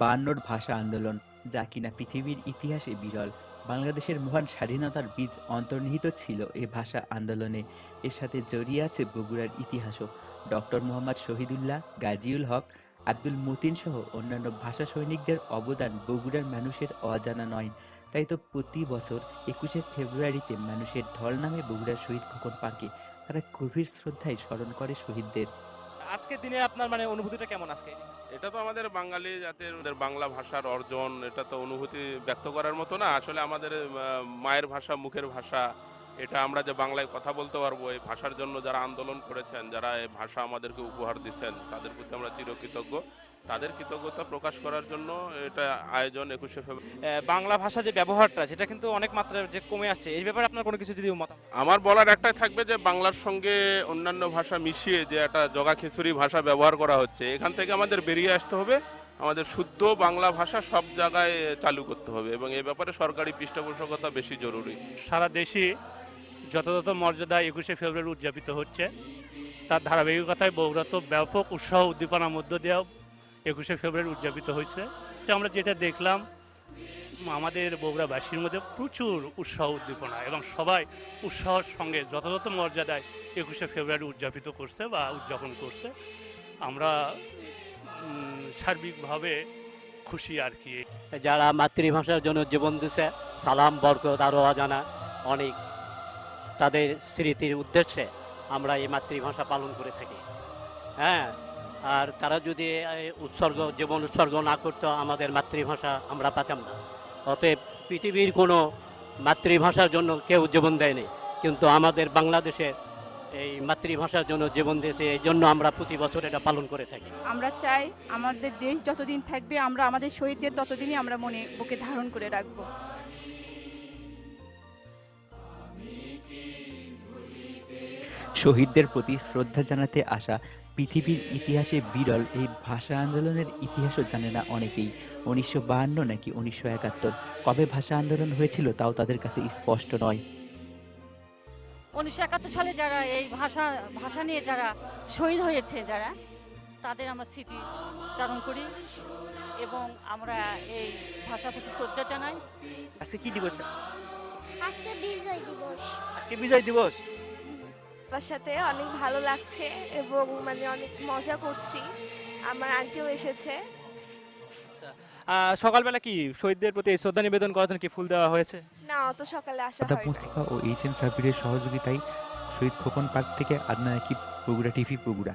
বায়ান্নর ভাষা আন্দোলন, যা কিনা পৃথিবীর ইতিহাসে বিরল। বাংলাদেশের মহান স্বাধীনতার বীজ অন্তর্নিহিত ছিল এ ভাষা আন্দোলনে। এর সাথে জড়িয়ে আছে বগুড়ার ইতিহাসও। ডক্টর মোহাম্মদ শহীদুল্লাহ, গাজীউল হক, আব্দুল মতিন সহ অন্যান্য ভাষা সৈনিকদের অবদান বগুড়ার মানুষের অজানা নয়। তাই তো প্রতি বছর একুশে ফেব্রুয়ারিতে মানুষের ঢল নামে বগুড়ার শহীদ খোকন পার্কে তারা গভীর শ্রদ্ধায় স্মরণ করে শহীদদের। আজকের দিনে আপনার মানে অনুভূতিটা কেমন আজকে? এটা তো আমাদের বাঙালি জাতির বাংলা ভাষার অর্জন, এটা তো অনুভূতি ব্যক্ত করার মতো না। আসলে আমাদের মায়ের ভাষা, মুখের ভাষা এটা আমরা যে বাংলায় কথা বলতে পারব এই ভাষার জন্য যারা আন্দোলন করেছেন যারা এই ভাষা আমাদেরকে উপহার দিচ্ছেন তাদের প্রতি আমরা চিরকৃতজ্ঞ। তাদের কৃতজ্ঞতা প্রকাশ করার জন্য এটা আয়োজন একুশে ফেব্রুয়ারি বাংলা ভাষা যে ব্যবহারটা সেটা কিন্তু অনেক মাত্রায় যে কমে আসছে এই ব্যাপারে আপনার কোনো কিছু যদি মত আমার বলার একটাই থাকবে যে বাংলার সঙ্গে অন্যান্য ভাষা মিশিয়ে যে একটা জগা খিচুড়ি ভাষা ব্যবহার করা হচ্ছে এখান থেকে আমাদের বেরিয়ে আসতে হবে। আমাদের শুদ্ধ বাংলা ভাষা সব জায়গায় চালু করতে হবে এবং এই ব্যাপারে সরকারি পৃষ্ঠপোষকতা বেশি জরুরি। সারা দেশে যথাযথ মর্যাদা একুশে ফেব্রুয়ারি উদযাপিত হচ্ছে। তার ধারাবাহিকতায় বগুড়া তো ব্যাপক উৎসাহ উদ্দীপনার মধ্য দিয়েও একুশে ফেব্রুয়ারি উদযাপিত হয়েছে। তো আমরা যেটা দেখলাম, আমাদের বগুড়াবাসীর মধ্যে প্রচুর উৎসাহ উদ্দীপনা এবং সবাই উৎসাহের সঙ্গে যথাযথ মর্যাদায় একুশে ফেব্রুয়ারি উদযাপিত করছে বা উদযাপন করছে। আমরা সার্বিকভাবে খুশি আর কি। যারা মাতৃভাষার জন্য জীবন দিছে, সালাম, বরকত আরও অজানা, অনেক। তাদের স্মৃতির উদ্দেশ্যে আমরা এই মাতৃভাষা পালন করে থাকি। হ্যাঁ আর তারা যদি উৎসর্গ, জীবন উৎসর্গ না করতো, আমাদের মাতৃভাষা আমরা পাতাম না। অতএব পৃথিবীর কোনো মাতৃভাষার জন্য কেউ জীবন দেয়নি। কিন্তু আমাদের বাংলাদেশে এই মাতৃভাষার জন্য জীবন দিয়েছে, এই জন্য আমরা প্রতি বছর এটা পালন করে থাকি। আমরা চাই আমাদের দেশ যতদিন থাকবে, আমরা আমাদের শহীদদের ততদিনই আমরা মনে, বুকে ধারণ করে রাখব। শহীদদের প্রতি শ্রদ্ধা জানাতে আসা পৃথিবীর ইতিহাসে বিরল এই ভাষা আন্দোলনের ইতিহাসও জানে না অনেকেই। উনিশশো বাহান্ন নাকি উনিশশো একাত্তর কবে ভাষা আন্দোলন হয়েছিল তাও তাদের কাছে স্পষ্ট নয়। উনিশশো একাত্তর সালে যারা এই ভাষা ভাষা নিয়ে যারা শহীদ হয়েছে যারা তাদের আমরা স্মৃতি চারণ করি এবং আমরা এই ভাষার প্রতি শ্রদ্ধা জানাই। আজকে কি দিবস? আজকে বিজয় দিবস। আজকে বিজয় দিবস? আমার সাথে অনেক ভালো লাগছে এবং মানে অনেক মজা করছি। আমার আন্টিও এসেছে। আহ, সকালবেলা কি শহীদদের প্রতি শ্রদ্ধা নিবেদন করার জন্য কি ফুল দেওয়া হয়েছে? না অত সকালে আসা হয় মুস্তফা ও এইচ এম সাবিরের সহযোগিতায় শহীদ খোকন পার্ক থেকে আদনান আকিব বগুড়া টিভি বগুড়া